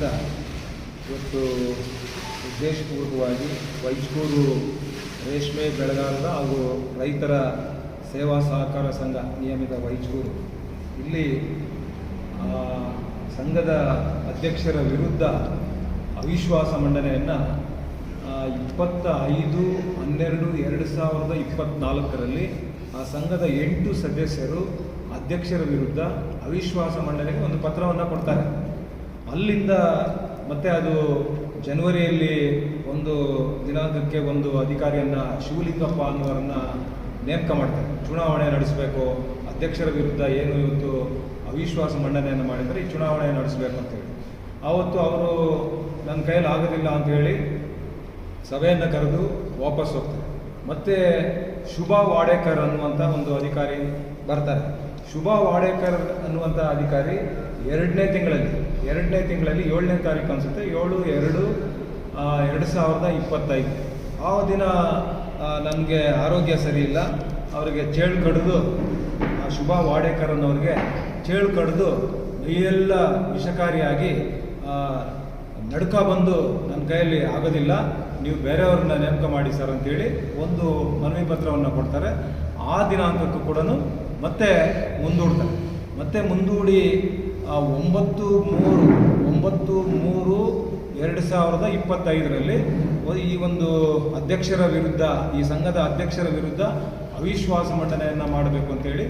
ನಮಸ್ಕಾರಗಳನ್ನು ಇವತ್ತು ಉದ್ದೇಶಪೂರ್ವಕವಾಗಿ ವೈಚೂರು ರೇಷ್ಮೆ ಬೆಳೆಗಾರರ ಹಾಗೂ ರೈತರ ಸೇವಾ ಸಹಕಾರ ಸಂಘ ನಿಯಮಿತ ವೈಚೂರು ಇಲ್ಲಿ ಸಂಘದ ಅಧ್ಯಕ್ಷರ ವಿರುದ್ಧ ಅವಿಶ್ವಾಸ ಮಂಡನೆಯನ್ನು ಇಪ್ಪತ್ತ ಐದು ಹನ್ನೆರಡು, ಎರಡು ಸಾವಿರದ ಇಪ್ಪತ್ತ್ನಾಲ್ಕರಲ್ಲಿ ಆ ಸಂಘದ ಎಂಟು ಸದಸ್ಯರು ಅಧ್ಯಕ್ಷರ ವಿರುದ್ಧ ಅವಿಶ್ವಾಸ ಮಂಡನೆಗೆ ಒಂದು ಪತ್ರವನ್ನು ಕೊಡ್ತಾರೆ. ಅಲ್ಲಿಂದ ಮತ್ತೆ ಅದು ಜನವರಿಯಲ್ಲಿ ಒಂದು ದಿನಾಂಕಕ್ಕೆ ಒಂದು ಅಧಿಕಾರಿಯನ್ನು ಶಿವಲಿಂಗಪ್ಪ ಅನ್ನೋರನ್ನ ನೇಮಕ ಮಾಡ್ತಾರೆ. ಚುನಾವಣೆ ನಡೆಸಬೇಕು, ಅಧ್ಯಕ್ಷರ ವಿರುದ್ಧ ಏನು ಇವತ್ತು ಅವಿಶ್ವಾಸ ಮಂಡನೆಯನ್ನು ಮಾಡಿದರೆ ಈ ಚುನಾವಣೆ ನಡೆಸಬೇಕು ಅಂತೇಳಿ ಆವತ್ತು ಅವರು ನನ್ನ ಕೈಯಲ್ಲಿ ಆಗೋದಿಲ್ಲ ಅಂತ ಹೇಳಿ ಸಭೆಯನ್ನು ಕರೆದು ವಾಪಸ್ ಹೋಗ್ತಾರೆ. ಮತ್ತೆ ಶುಭಾ ವಾಡೇಕರ್ ಅನ್ನುವಂಥ ಒಂದು ಅಧಿಕಾರಿ ಬರ್ತಾರೆ. ಶುಭಾ ವಾಡೇಕರ್ ಅನ್ನುವಂಥ ಅಧಿಕಾರಿ ಎರಡನೇ ತಿಂಗಳಲ್ಲಿ ಎರಡನೇ ತಿಂಗಳಲ್ಲಿ ಏಳನೇ ತಾರೀಕು ಅನಿಸುತ್ತೆ. ಏಳು, ಎರಡು ಎರಡು ಸಾವಿರದ ಇಪ್ಪತ್ತೈದು. ಆ ದಿನ ನನಗೆ ಆರೋಗ್ಯ ಸರಿ ಇಲ್ಲ. ಅವರಿಗೆ ಚೇಳು ಕಡಿದು ಶುಭಾ ವಾಡೇಕರ್ ಅನ್ನೋರಿಗೆ ಚೇಳು ಕಡಿದು ಮೈಯೆಲ್ಲ ವಿಷಕಾರಿಯಾಗಿ ನಡ್ಕ ಬಂದು ನನ್ನ ಕೈಯಲ್ಲಿ ಆಗೋದಿಲ್ಲ. ನೀವು ಬೇರೆಯವ್ರನ್ನ ನೇಮಕ ಮಾಡಿ ಸರ್ ಅಂತೇಳಿ ಒಂದು ಮನವಿ ಪತ್ರವನ್ನು ಕೊಡ್ತಾರೆ. ಆ ದಿನಾಂಕಕ್ಕೂ ಕೂಡ ಮತ್ತೆ ಮುಂದೂಡ್ತಾರೆ. ಮತ್ತೆ ಮುಂದೂಡಿ ಒಂಬತ್ತು ಮೂರು ಒಂಬತ್ತು ಮೂರು ಎರಡು ಸಾವಿರದ ಇಪ್ಪತ್ತೈದರಲ್ಲಿ ಈ ಒಂದು ಅಧ್ಯಕ್ಷರ ವಿರುದ್ಧ, ಈ ಸಂಘದ ಅಧ್ಯಕ್ಷರ ವಿರುದ್ಧ ಅವಿಶ್ವಾಸ ಮಂಡನೆಯನ್ನು ಮಾಡಬೇಕು ಅಂತೇಳಿ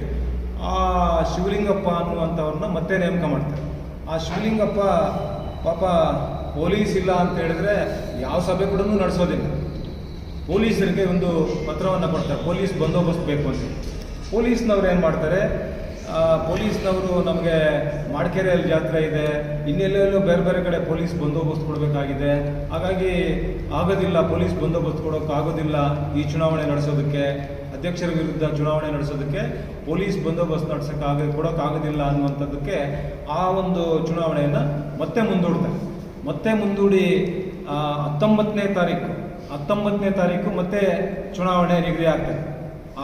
ಆ ಶಿವಲಿಂಗಪ್ಪ ಅನ್ನುವಂಥವ್ರನ್ನ ಮತ್ತೆ ನೇಮಕ ಮಾಡ್ತಾರೆ. ಆ ಶಿವಲಿಂಗಪ್ಪ ಪಾಪ ಪೊಲೀಸ್ ಇಲ್ಲ ಅಂತ ಹೇಳಿದ್ರೆ ಯಾವ ಸಭೆ ಕೂಡ ನಡೆಸೋದಿಲ್ಲ. ಪೊಲೀಸರಿಗೆ ಒಂದು ಪತ್ರವನ್ನು ಕೊಡ್ತಾರೆ, ಪೊಲೀಸ್ ಬಂದೋಬಸ್ತ್ ಬೇಕು ಅಂತ ಪೊಲೀಸ್ನವ್ರು ಏನು ಮಾಡ್ತಾರೆ ಪೊಲೀಸ್ನವರು ನಮಗೆ ಮಾಡ್ಕೆರೆಯಲ್ಲಿ ಜಾತ್ರೆ ಇದೆ. ಇನ್ನೆಲ್ಲೆಲ್ಲೋ ಬೇರೆ ಬೇರೆ ಕಡೆ ಪೊಲೀಸ್ ಬಂದೋಬಸ್ತ್ ಕೊಡಬೇಕಾಗಿದೆ. ಹಾಗಾಗಿ ಆಗೋದಿಲ್ಲ, ಪೊಲೀಸ್ ಬಂದೋಬಸ್ತ್ ಕೊಡೋಕೆ ಆಗೋದಿಲ್ಲ ಈ ಚುನಾವಣೆ ನಡೆಸೋದಕ್ಕೆ. ಅಧ್ಯಕ್ಷರ ವಿರುದ್ಧ ಚುನಾವಣೆ ನಡೆಸೋದಕ್ಕೆ ಪೊಲೀಸ್ ಬಂದೋಬಸ್ತ್ ನಡೆಸೋಕೆ ಆಗ ಕೊಡೋಕ್ಕಾಗೋದಿಲ್ಲ ಅನ್ನುವಂಥದ್ದಕ್ಕೆ ಆ ಒಂದು ಚುನಾವಣೆಯನ್ನು ಮತ್ತೆ ಮುಂದೂಡ್ತಾರೆ. ಮತ್ತೆ ಮುಂದೂಡಿ ಹತ್ತೊಂಬತ್ತನೇ ತಾರೀಕು. ಹತ್ತೊಂಬತ್ತನೇ ತಾರೀಕು ಮತ್ತೆ ಚುನಾವಣೆ ನಿಗದಿ ಆಗ್ತದೆ.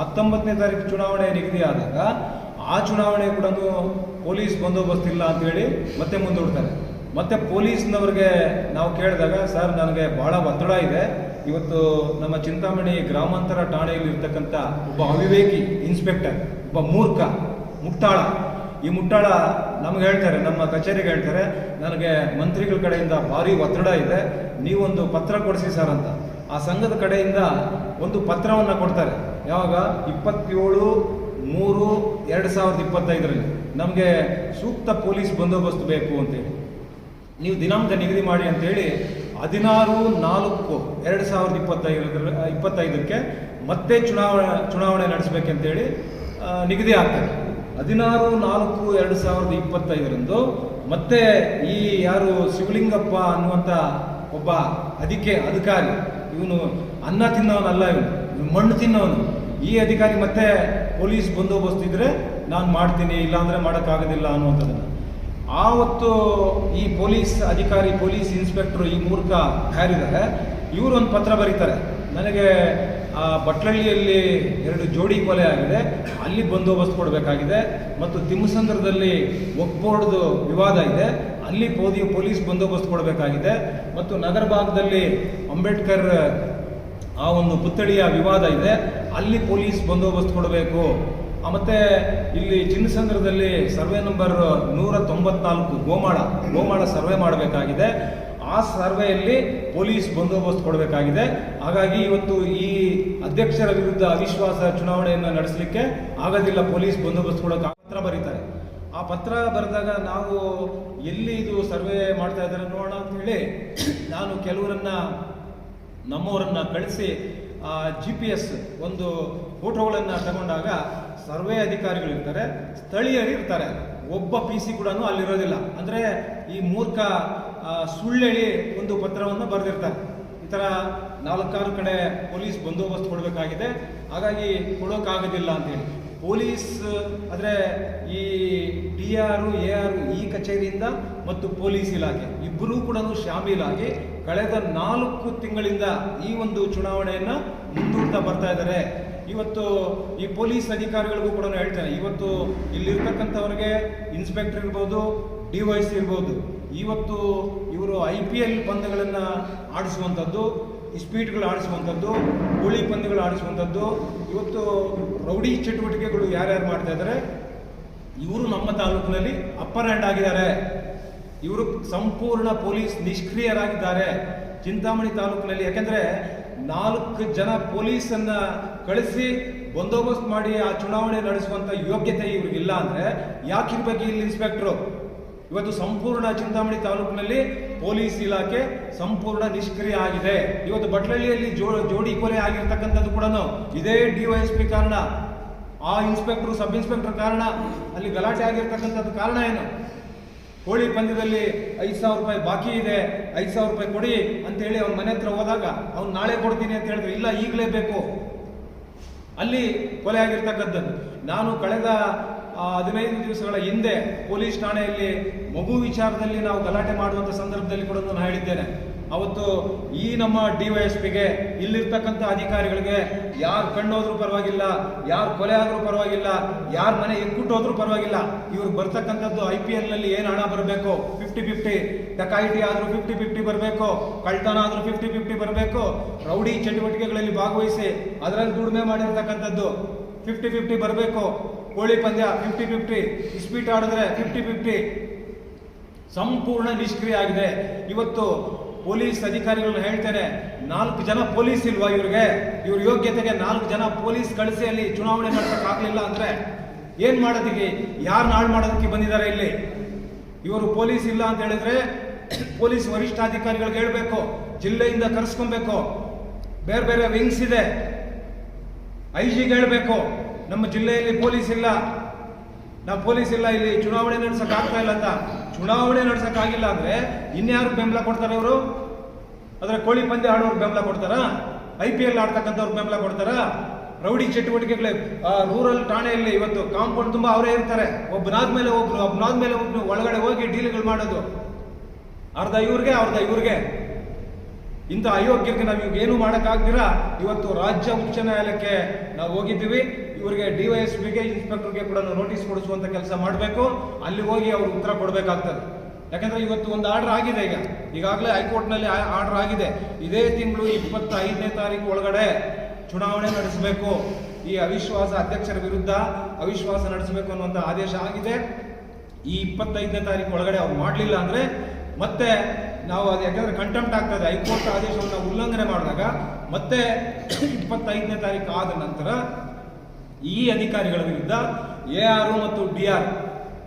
ಹತ್ತೊಂಬತ್ತನೇ ತಾರೀಕು ಚುನಾವಣೆ ನಿಗದಿ ಆದಾಗ ಆ ಚುನಾವಣೆ ಕೂಡ ಪೊಲೀಸ್ ಬಂದೋಬಸ್ತ್ ಇಲ್ಲ ಅಂತೇಳಿ ಮತ್ತೆ ಮುಂದೂಡ್ತಾರೆ. ಮತ್ತೆ ಪೊಲೀಸ್ನವ್ರಿಗೆ ನಾವು ಕೇಳಿದಾಗ, ಸರ್, ನನಗೆ ಬಹಳ ಒತ್ತಡ ಇದೆ. ಇವತ್ತು ನಮ್ಮ ಚಿಂತಾಮಣಿ ಗ್ರಾಮಾಂತರ ಠಾಣೆಯಲ್ಲಿ ಇರ್ತಕ್ಕಂಥ ಒಬ್ಬ ಅವಿವೇಕಿ ಇನ್ಸ್ಪೆಕ್ಟರ್, ಒಬ್ಬ ಮೂರ್ಖ ಮುಟ್ಟಾಳ ಈ ಮುಟ್ಟಾಳ ನಮ್ಗೆ ಹೇಳ್ತಾರೆ, ನಮ್ಮ ಕಚೇರಿಗೆ ಹೇಳ್ತಾರೆ, ನನಗೆ ಮಂತ್ರಿಗಳ ಕಡೆಯಿಂದ ಭಾರಿ ಒತ್ತಡ ಇದೆ. ನೀವೊಂದು ಪತ್ರ ಕೊಡಿಸಿ ಸರ್ ಅಂತ. ಆ ಸಂಘದ ಕಡೆಯಿಂದ ಒಂದು ಪತ್ರವನ್ನು ಕೊಡ್ತಾರೆ. ಯಾವಾಗ? ಇಪ್ಪತ್ತೇಳು ಮೂರು ಎರಡು ಸಾವಿರದ ಇಪ್ಪತ್ತೈದರಲ್ಲಿ ನಮಗೆ ಸೂಕ್ತ ಪೊಲೀಸ್ ಬಂದೋಬಸ್ತ್ ಬೇಕು ಅಂತೇಳಿ. ನೀವು ದಿನಾಂಕ ನಿಗದಿ ಮಾಡಿ ಅಂತೇಳಿ ಹದಿನಾರು ನಾಲ್ಕು ಎರಡು ಸಾವಿರದ ಇಪ್ಪತ್ತೈದರ ಇಪ್ಪತ್ತೈದಕ್ಕೆ ಮತ್ತೆ ಚುನಾವಣೆ ಚುನಾವಣೆ ನಡೆಸಬೇಕಂತೇಳಿ ನಿಗದಿ ಆಗ್ತದೆ. ಹದಿನಾರು ನಾಲ್ಕು ಎರಡು ಸಾವಿರದ ಇಪ್ಪತ್ತೈದರಂದು ಮತ್ತೆ ಈ ಯಾರು ಶಿವಲಿಂಗಪ್ಪ ಅನ್ನುವಂಥ ಒಬ್ಬ ಅಧಿಕೆ ಅಧಿಕಾರಿ, ಇವನು ಅನ್ನ ತಿನ್ನೋನಲ್ಲ ಇವನು ಇವನು ಮಣ್ಣು ತಿನ್ನೋನು ಈ ಅಧಿಕಾರಿ ಮತ್ತೆ ಪೊಲೀಸ್ ಬಂದೋಬಸ್ತ್ ಇದ್ರೆ ನಾನು ಮಾಡ್ತೀನಿ, ಇಲ್ಲಾಂದರೆ ಮಾಡೋಕ್ಕಾಗೋದಿಲ್ಲ ಅನ್ನುವಂಥದ್ದನ್ನು. ಆವತ್ತು ಈ ಪೊಲೀಸ್ ಅಧಿಕಾರಿ, ಪೊಲೀಸ್ ಇನ್ಸ್ಪೆಕ್ಟರ್ ಈ ಮೂರ್ಖ ಯಾರಿದ್ದಾರೆ ಇವರು ಒಂದು ಪತ್ರ ಬರೀತಾರೆ. ನನಗೆ ಆ ಬಟ್ಲಳ್ಳಿಯಲ್ಲಿ ಎರಡು ಜೋಡಿ ಕೊಲೆ ಆಗಿದೆ, ಅಲ್ಲಿ ಬಂದೋಬಸ್ತ್ ಕೊಡಬೇಕಾಗಿದೆ, ಮತ್ತು ತಿಮ್ಮಸಂದ್ರದಲ್ಲಿ ಒಕ್ಬೋರ್ಡ್ದು ವಿವಾದ ಇದೆ, ಅಲ್ಲಿ ಪೋದಿ, ಪೊಲೀಸ್ ಬಂದೋಬಸ್ತ್ ಕೊಡಬೇಕಾಗಿದೆ, ಮತ್ತು ನಗರ ಭಾಗದಲ್ಲಿ ಅಂಬೇಡ್ಕರ್ ಆ ಒಂದು ಪುತ್ಥಳಿಯ ವಿವಾದ ಇದೆ ಅಲ್ಲಿ ಪೊಲೀಸ್ ಬಂದೋಬಸ್ತ್ ಕೊಡಬೇಕು. ಮತ್ತೆ ಇಲ್ಲಿ ಚಿನ್ನಸಂದ್ರದಲ್ಲಿ ಸರ್ವೆ ನಂಬರ್ ನೂರ ತೊಂಬತ್ನಾಲ್ಕು ಗೋಮಾಳ ಗೋಮಾಳ ಸರ್ವೆ ಮಾಡಬೇಕಾಗಿದೆ. ಆ ಸರ್ವೆಯಲ್ಲಿ ಪೊಲೀಸ್ ಬಂದೋಬಸ್ತ್ ಕೊಡಬೇಕಾಗಿದೆ. ಹಾಗಾಗಿ ಇವತ್ತು ಈ ಅಧ್ಯಕ್ಷರ ವಿರುದ್ಧ ಅವಿಶ್ವಾಸ ಚುನಾವಣೆಯನ್ನು ನಡೆಸಲಿಕ್ಕೆ ಆಗೋದಿಲ್ಲ ಪೊಲೀಸ್ ಬಂದೋಬಸ್ತ್ ಕೊಡೋಕೆ. ಪತ್ರ ಬರೀತಾರೆ. ಆ ಪತ್ರ ಬರೆದಾಗ ನಾವು ಎಲ್ಲಿ ಇದು ಸರ್ವೆ ಮಾಡ್ತಾ ಇದ್ದಾರೆ ನೋಡೋಣ ಅಂತ ಹೇಳಿ ನಾನು ಕೆಲವರನ್ನ, ನಮ್ಮವರನ್ನ ಕಳಿಸಿ ಜಿ ಪಿ ಎಸ್ ಒಂದು ಫೋಟೋಗಳನ್ನು ತಗೊಂಡಾಗ ಸರ್ವೆ ಅಧಿಕಾರಿಗಳು ಇರ್ತಾರೆ, ಸ್ಥಳೀಯರು ಇರ್ತಾರೆ. ಒಬ್ಬ ಪಿ ಸಿ ಕೂಡ ಅಲ್ಲಿರೋದಿಲ್ಲ. ಅಂದರೆ ಈ ಮೂರ್ಖ ಸುಳ್ಳೇಳಿ ಒಂದು ಪತ್ರವನ್ನು ಬರೆದಿರ್ತಾರೆ. ಈ ಥರ ನಾಲ್ಕಾರು ಕಡೆ ಪೊಲೀಸ್ ಬಂದೋಬಸ್ತ್ ಕೊಡಬೇಕಾಗಿದೆ. ಹಾಗಾಗಿ ಕೊಡೋಕ್ಕಾಗೋದಿಲ್ಲ ಅಂತೇಳಿ ಪೊಲೀಸ್ ಅಂದರೆ ಈ ಡಿ ಆರು, ಎ ಆರ್ ಈ ಕಚೇರಿಯಿಂದ ಮತ್ತು ಪೊಲೀಸ್ ಇಲಾಖೆ, ಇಬ್ಬರೂ ಕೂಡ ಶಾಮೀಲಾಗಿ ಕಳೆದ ನಾಲ್ಕು ತಿಂಗಳಿಂದ ಈ ಒಂದು ಚುನಾವಣೆಯನ್ನು ಮುಂದೂಡ್ತಾ ಬರ್ತಾ ಇದ್ದಾರೆ. ಇವತ್ತು ಈ ಪೊಲೀಸ್ ಅಧಿಕಾರಿಗಳಿಗೂ ಕೂಡ ಹೇಳ್ತೇನೆ, ಇವತ್ತು ಇಲ್ಲಿರ್ತಕ್ಕಂಥವ್ರಿಗೆ ಇನ್ಸ್ಪೆಕ್ಟರ್ ಇರ್ಬೋದು, ಡಿ ವೈಸ್ ಇರ್ಬೋದು, ಇವತ್ತು ಇವರು ಐ ಪಿ ಎಲ್ ಪಂದ್ಯಗಳನ್ನು ಆಡಿಸುವಂಥದ್ದು ಸ್ಪೀಡ್ಗಳು ಆಡಿಸುವಂಥದ್ದು ಕೋಳಿ ಪಂದ್ಯಗಳು ಆಡಿಸುವಂಥದ್ದು, ಇವತ್ತು ರೌಡಿ ಚಟುವಟಿಕೆಗಳು ಯಾರ್ಯಾರು ಮಾಡ್ತಾ ಇದ್ದಾರೆ? ಇವರು ನಮ್ಮ ತಾಲೂಕಿನಲ್ಲಿ ಅಪ್ಪರ್ ಹ್ಯಾಂಡ್ ಆಗಿದ್ದಾರೆ. ಇವರು ಸಂಪೂರ್ಣ ಪೊಲೀಸ್ ನಿಷ್ಕ್ರಿಯರಾಗಿದ್ದಾರೆ. ಚಿಂತಾಮಣಿ ತಾಲೂಕಿನಲ್ಲಿ. ಯಾಕೆಂದರೆ ನಾಲ್ಕು ಜನ ಪೊಲೀಸನ್ನು ಕಳಿಸಿ ಬಂದೋಬಸ್ತ್ ಮಾಡಿ ಆ ಚುನಾವಣೆ ನಡೆಸುವಂಥ ಯೋಗ್ಯತೆ ಇವ್ರಿಗಿಲ್ಲ ಅಂದ್ರೆ ಯಾಕಿರ್ಬೇಕು ಇಲ್ಲಿ ಇನ್ಸ್ಪೆಕ್ಟ್ರು ಇವತ್ತು ಸಂಪೂರ್ಣ ಚಿಂತಾಮಣಿ ತಾಲೂಕಿನಲ್ಲಿ ಪೊಲೀಸ್ ಇಲಾಖೆ ಸಂಪೂರ್ಣ ನಿಷ್ಕ್ರಿಯ ಆಗಿದೆ. ಇವತ್ತು ಬಟ್ಲಳ್ಳಿಯಲ್ಲಿ ಜೋ, ಜೋಡಿ ಕೊಲೆ ಆಗಿರ್ತಕ್ಕಂಥದ್ದು ಕೂಡ ಇದೇ ಡಿವೈಎಸ್ಪಿ ಕಾರಣ. ಆ ಇನ್ಸ್ಪೆಕ್ಟರ್ ಸಬ್ ಇನ್ಸ್ಪೆಕ್ಟರ್ ಕಾರಣ. ಅಲ್ಲಿ ಗಲಾಟೆ ಆಗಿರ್ತಕ್ಕಂಥದ್ದು ಕಾರಣ ಏನು? ಕೋಳಿ ಪಂದ್ಯದಲ್ಲಿ ಐದು ಸಾವಿರ ರೂಪಾಯಿ ಬಾಕಿ ಇದೆ, ಐದು ಸಾವಿರ ರೂಪಾಯಿ ಕೊಡಿ ಅಂತ ಹೇಳಿ ಅವ್ನ ಮನೆ ಹತ್ರ ಹೋದಾಗ ಅವ್ನು ನಾಳೆ ಕೊಡ್ತೀನಿ ಅಂತ ಹೇಳಿದ್ರು. ಇಲ್ಲ, ಈಗಲೇ ಬೇಕು. ಅಲ್ಲಿ ಕೊಲೆ ಆಗಿರ್ತಕ್ಕಂಥದ್ದು. ನಾನು ಕಳೆದ ಹದಿನೈದು ದಿವಸಗಳ ಹಿಂದೆ ಪೊಲೀಸ್ ಠಾಣೆಯಲ್ಲಿ ಮಗು ವಿಚಾರದಲ್ಲಿ ನಾವು ಗಲಾಟೆ ಮಾಡುವಂತ ಸಂದರ್ಭದಲ್ಲಿ ಕೂಡ ನಾನು ಹೇಳಿದ್ದೇನೆ. ಅವತ್ತು ಈ ನಮ್ಮ ಡಿವೈಎಸ್ಪಿಗೆ ಇಲ್ಲಿರ್ತಕ್ಕಂಥ ಅಧಿಕಾರಿಗಳಿಗೆ ಯಾರು ಕಣ್ಣೋದ್ರೂ ಪರವಾಗಿಲ್ಲ, ಯಾರು ಕೊಲೆ ಆದರೂ ಪರವಾಗಿಲ್ಲ, ಯಾರು ಮನೆ ಎಕ್ಕುಟ್ಟೋದ್ರೂ ಪರವಾಗಿಲ್ಲ, ಇವ್ರು ಬರ್ತಕ್ಕಂಥದ್ದು ಐ ಪಿ ಎಲ್ನಲ್ಲಿ ಏನು ಹಣ ಬರಬೇಕು? ಫಿಫ್ಟಿ ಫಿಫ್ಟಿ ಡಕಾಯಿಟಿ ಆದರೂ ಫಿಫ್ಟಿ ಫಿಫ್ಟಿ ಬರಬೇಕು ಕಳ್ತನ ಆದರೂ ಫಿಫ್ಟಿ ಫಿಫ್ಟಿ ಬರಬೇಕು, ರೌಡಿ ಚಟುವಟಿಕೆಗಳಲ್ಲಿ ಭಾಗವಹಿಸಿ ಅದರಲ್ಲಿ ದುಡಿಮೆ ಮಾಡಿರ್ತಕ್ಕಂಥದ್ದು ಫಿಫ್ಟಿ ಫಿಫ್ಟಿ ಬರಬೇಕು. ಕೋಳಿ ಪಂದ್ಯ ಫಿಫ್ಟಿ ಫಿಫ್ಟಿ ಇಸ್ಪೀಟ್ ಆಡಿದ್ರೆ ಫಿಫ್ಟಿ ಫಿಫ್ಟಿ ಸಂಪೂರ್ಣ ನಿಷ್ಕ್ರಿಯ ಆಗಿದೆ. ಇವತ್ತು ಪೊಲೀಸ್ ಅಧಿಕಾರಿಗಳು ಹೇಳ್ತಾರೆ ನಾಲ್ಕು ಜನ ಪೊಲೀಸ್ ಇಲ್ವಾ ಇವ್ರಿಗೆ? ಇವ್ರ ಯೋಗ್ಯತೆಗೆ ನಾಲ್ಕು ಜನ ಪೊಲೀಸ್ ಕಳಿಸಿ ಅಲ್ಲಿ ಚುನಾವಣೆ ಆಗ್ಲಿಲ್ಲ ಅಂದ್ರೆ ಏನ್ ಮಾಡೋದಿಕ್ಕೆ ಯಾರು ಹಾಳು ಮಾಡೋದಕ್ಕೆ ಬಂದಿದ್ದಾರೆ ಇಲ್ಲಿ? ಇವರು ಪೊಲೀಸ್ ಇಲ್ಲ ಅಂತ ಹೇಳಿದ್ರೆ ಪೊಲೀಸ್ ವರಿಷ್ಠಾಧಿಕಾರಿಗಳಿಗೆ ಹೇಳ್ಬೇಕು, ಜಿಲ್ಲೆಯಿಂದ ಕರೆಸ್ಕೊಬೇಕು. ಬೇರೆ ಬೇರೆ ವಿಂಗ್ಸ್ ಇದೆ. ಐ ಜಿಗೆ ಹೇಳ್ಬೇಕು. ನಮ್ಮ ಜಿಲ್ಲೆಯಲ್ಲಿ ಪೊಲೀಸ್ ಇಲ್ಲ. ನಾವು ಪೊಲೀಸ್ ಇಲ್ಲ, ಇಲ್ಲಿ ಚುನಾವಣೆ ನಡ್ಸಕ್ ಆಗ್ತಾ ಇಲ್ಲ ಅಂತ. ಚುನಾವಣೆ ನಡ್ಸಕ್ ಆಗಿಲ್ಲ ಅಂದ್ರೆ ಇನ್ಯಾರು ಬೆಂಬಲ ಕೊಡ್ತಾರೆ ಅವರು? ಅದ್ರ ಕೋಳಿ ಪಂದ್ಯ ಆಡೋರು ಬೆಂಬಲ ಕೊಡ್ತಾರ? ಐ ಪಿ ಎಲ್ ಆಡ್ತಕ್ಕಂಥವ್ರು ಬೆಂಬಲ ಕೊಡ್ತಾರ? ರೌಡಿ ಚಟುವಟಿಕೆಗಳೇ ರೂರಲ್ ಠಾಣೆಯಲ್ಲಿ ಇವತ್ತು ಕಾಂಪೌಂಡ್ ತುಂಬಾ ಅವರೇ ಇರ್ತಾರೆ. ಒಬ್ಬನಾದ್ಮೇಲೆ ಒಬ್ರು ಒಬ್ಬನಾದ್ಮೇಲೆ ಒಬ್ರು ಒಳಗಡೆ ಹೋಗಿ ಡೀಲ್ಗಳು ಮಾಡೋದು. ಅರ್ಧ ಇವ್ರಿಗೆ ಅರ್ಧ ಇವ್ರಿಗೆ. ಇಂಥ ಅಯೋಗ್ಯಕ್ಕೆ ನಾವು ಇವಾಗ ಏನು ಮಾಡೋಕ್ಕಾಗ್ದಿರಾ ಇವತ್ತು ರಾಜ್ಯ ಉಚ್ಚ ನ್ಯಾಯಾಲಯಕ್ಕೆ ನಾವು ಹೋಗಿದ್ದೀವಿ. ಇವರಿಗೆ ಡಿವೈಎಸ್ಪಿಗೆ ಇನ್ಸ್ಪೆಕ್ಟರ್ಗೆ ಕೂಡ ನೋಟಿಸ್ ಕೊಡಿಸುವಂತ ಕೆಲಸ ಮಾಡಬೇಕು. ಅಲ್ಲಿ ಹೋಗಿ ಅವರು ಉತ್ತರ ಕೊಡಬೇಕಾಗ್ತದೆ. ಯಾಕಂದ್ರೆ ಇವತ್ತು ಒಂದು ಆರ್ಡರ್ ಆಗಿದೆ ಈಗ. ಈಗಾಗಲೇ ಹೈಕೋರ್ಟ್ನಲ್ಲಿ ಆರ್ಡರ್ ಆಗಿದೆ. ಇದೇ ತಿಂಗಳು ಇಪ್ಪತ್ತೈದನೇ ತಾರೀಕು ಒಳಗಡೆ ಚುನಾವಣೆ ನಡೆಸಬೇಕು. ಈ ಅವಿಶ್ವಾಸ ಅಧ್ಯಕ್ಷರ ವಿರುದ್ಧ ಅವಿಶ್ವಾಸ ನಡೆಸಬೇಕು ಅನ್ನುವಂಥ ಆದೇಶ ಆಗಿದೆ. ಈ ಇಪ್ಪತ್ತೈದನೇ ತಾರೀಕು ಒಳಗಡೆ ಅವ್ರು ಮಾಡಲಿಲ್ಲ ಅಂದ್ರೆ ಮತ್ತೆ ನಾವು ಅದು ಯಾಕಂದ್ರೆ ಕಂಟೆಂಪ್ಟ್ ಆಗ್ತದೆ ಹೈಕೋರ್ಟ್ ಆದೇಶವನ್ನು ಉಲ್ಲಂಘನೆ ಮಾಡಿದಾಗ ಮತ್ತೆ ಇಪ್ಪತ್ತೈದನೇ ತಾರೀಕು ಆದ ನಂತರ ಈ ಅಧಿಕಾರಿಗಳ ವಿರುದ್ಧ ಎ ಆರ್ ಮತ್ತು ಡಿ ಆರ್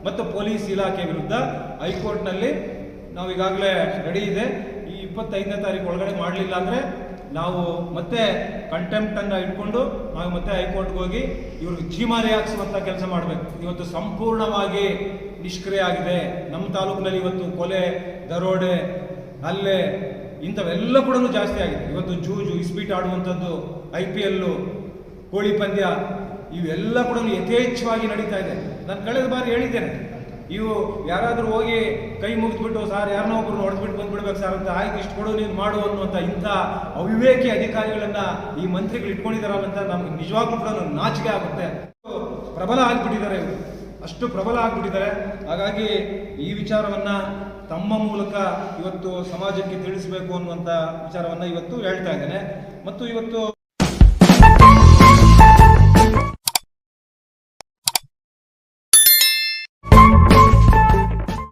ಮತ್ತು ಪೊಲೀಸ್ ಇಲಾಖೆ ವಿರುದ್ಧ ಹೈಕೋರ್ಟ್ನಲ್ಲಿ ನಾವು ಈಗಾಗಲೇ ರೆಡಿ ಇದೆ. ಈ ಇಪ್ಪತ್ತೈದನೇ ತಾರೀಕು ಒಳಗಡೆ ಮಾಡಲಿಲ್ಲ ಅಂದರೆ ನಾವು ಮತ್ತೆ ಕಂಟೆಂಪ್ಟನ್ನು ಇಟ್ಕೊಂಡು ನಾವು ಮತ್ತೆ ಹೈಕೋರ್ಟ್ಗೆ ಹೋಗಿ ಇವ್ರಿಗೆ ಜೀಮಾರಿ ಹಾಕ್ಸುವಂಥ ಕೆಲಸ ಮಾಡಬೇಕು. ಇವತ್ತು ಸಂಪೂರ್ಣವಾಗಿ ನಿಷ್ಕ್ರಿಯ ಆಗಿದೆ. ನಮ್ಮ ತಾಲೂಕಿನಲ್ಲಿ ಇವತ್ತು ಕೊಲೆ, ದರೋಡೆ, ಹಲ್ಲೆ ಇಂಥವೆಲ್ಲ ಕೂಡ ಜಾಸ್ತಿ ಆಗಿದೆ. ಇವತ್ತು ಜೂಜು, ಇಸ್ಪೀಟ್ ಆಡುವಂಥದ್ದು, ಐ ಪಿ ಎಲ್ಲು ಕೋಳಿ ಪಂದ್ಯ ಇವೆಲ್ಲ ಕೂಡ ಯಥೇಚ್ಛವಾಗಿ ನಡೀತಾ ಇದೆ. ನಾನು ಕಳೆದ ಬಾರಿ ಹೇಳಿದ್ದೇನೆ. ಇವು ಯಾರಾದರೂ ಹೋಗಿ ಕೈ ಮುಗಿದ್ಬಿಟ್ಟು, ಸಾರ್ ಯಾರನ್ನೋ ಒಬ್ಬರು ಹೊಡೆದ್ಬಿಟ್ಟು ಬಂದ್ಬಿಡ್ಬೇಕು ಸರ್ ಅಂತ, ಆಯ್ತು, ಇಷ್ಟು ಕೊಡು, ನೀನು ಮಾಡು ಅನ್ನುವಂಥ ಇಂಥ ಅವಿವೇಕಿ ಅಧಿಕಾರಿಗಳನ್ನ ಈ ಮಂತ್ರಿಗಳು ಇಟ್ಕೊಂಡಿದ್ದಾರೆ ಅಂತ ನಮ್ಗೆ ನಿಜವಾಗ್ಲೂ ಕೂಡ ನಾಚಿಕೆ ಆಗುತ್ತೆ. ಪ್ರಬಲ ಆಗಿಬಿಟ್ಟಿದ್ದಾರೆ ಇವರು. ಅಷ್ಟು ಪ್ರಬಲ ಆಗಿಬಿಟ್ಟಿದ್ದಾರೆ. ಹಾಗಾಗಿ ಈ ವಿಚಾರವನ್ನ ತಮ್ಮ ಮೂಲಕ ಇವತ್ತು ಸಮಾಜಕ್ಕೆ ತಿಳಿಸಬೇಕು ಅನ್ನುವಂಥ ವಿಚಾರವನ್ನ ಇವತ್ತು ಹೇಳ್ತಾ ಇದ್ದೇನೆ. ಮತ್ತು ಇವತ್ತು